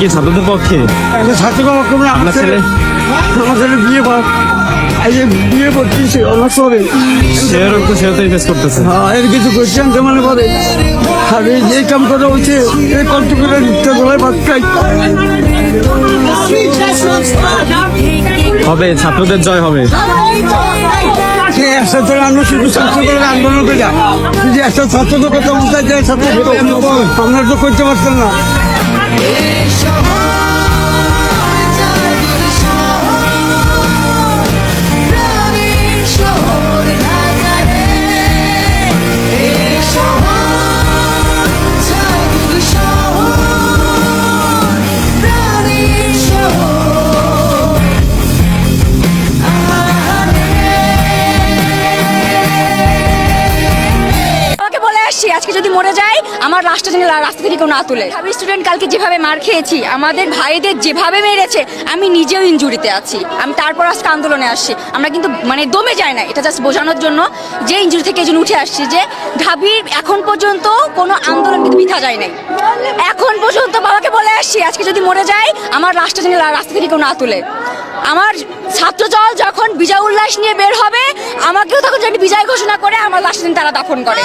কি ছাত্রদের পক্ষে? ছাত্র আপনার ছেলে? আমার ছেলে বিয়ে এই যে বিয়ে করতেছে অনার্স হবে তো সেও তো ফেস করতেছে। হ্যাঁ এর কিছু কোয়েশ্চেন মনে করে আর এই যে কাম করা হচ্ছে এই কষ্ট করে নিত্য গলায় ভাত খাই। হবে ছাত্রদের জয় হবে। একসাথে আমরা শুধু ছাত্রদের আন্দোলন করে। যদি একটা ছাত্রদের কথা বলতে চাই ছাত্র আমরা তো করতে পারতাম না। আসছি আজকে যদি মরে যায়, আমার রাষ্ট্র যেন রাস্তা থেকে কেউ না তুলে। আমি স্টুডেন্ট কালকে যেভাবে মার খেয়েছি, আমাদের ভাইদের যেভাবে মেরেছে, আমি নিজেও ইনজুরিতে আছি। আমি তারপর আজকে আন্দোলনে আসছি। আমরা কিন্তু মানে দমে যায় না, এটা জাস্ট বোঝানোর জন্য যে ইঞ্জুরি থেকে এই উঠে আসছি যে ঢাবির এখন পর্যন্ত কোনো আন্দোলন কিন্তু মিথা যায় নাই। এখন পর্যন্ত বাবাকে বলে আসছি, আজকে যদি মরে যায়, আমার রাষ্ট্র যেন রাস্তা থেকে কেউ না তুলে। আমার ছাত্র দল যখন বিজয় উল্লাস নিয়ে বের হবে, আমাকেও তখন যেন বিজয় ঘোষণা করে, আমার লাস্ট দিন তারা দাফন করে।